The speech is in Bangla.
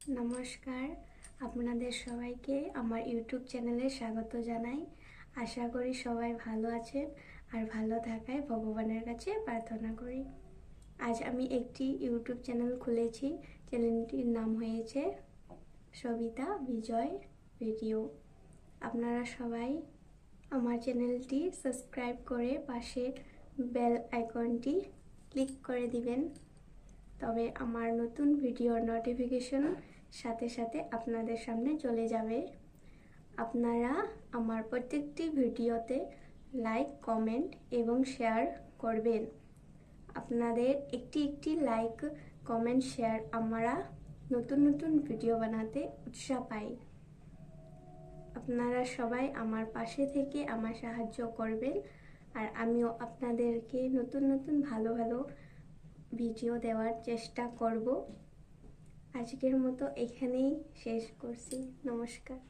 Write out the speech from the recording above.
নমস্কার। আপনাদের সবাইকে আমার ইউটিউব চ্যানেলে স্বাগত জানাই। আশা করি সবাই ভালো আছেন আর ভালো থাকায় ভগবানের কাছে প্রার্থনা করি। আজ আমি একটি ইউটিউব চ্যানেল খুলেছি। চ্যানেলটির নাম হয়েছে সবিতা বিজয় ভিডিও আপনারা সবাই আমার চ্যানেলটি সাবস্ক্রাইব করে পাশে বেল আইকনটি ক্লিক করে দিবেন। তবে আমার নতুন ভিডিওর নোটিফিকেশন সাথে সাথে আপনাদের সামনে চলে যাবে। আপনারা আমার প্রত্যেকটি ভিডিওতে লাইক কমেন্ট এবং শেয়ার করবেন। আপনাদের একটি একটি লাইক কমেন্ট শেয়ার আমরা নতুন নতুন ভিডিও বানাতে উৎসাহ পাই। আপনারা সবাই আমার পাশে থেকে আমার সাহায্য করবেন আর আমিও আপনাদেরকে নতুন নতুন ভালো ভালো ভিডিও দেওয়ার চেষ্টা করব। আজকের মতো এখানেই শেষ করছি। নমস্কার।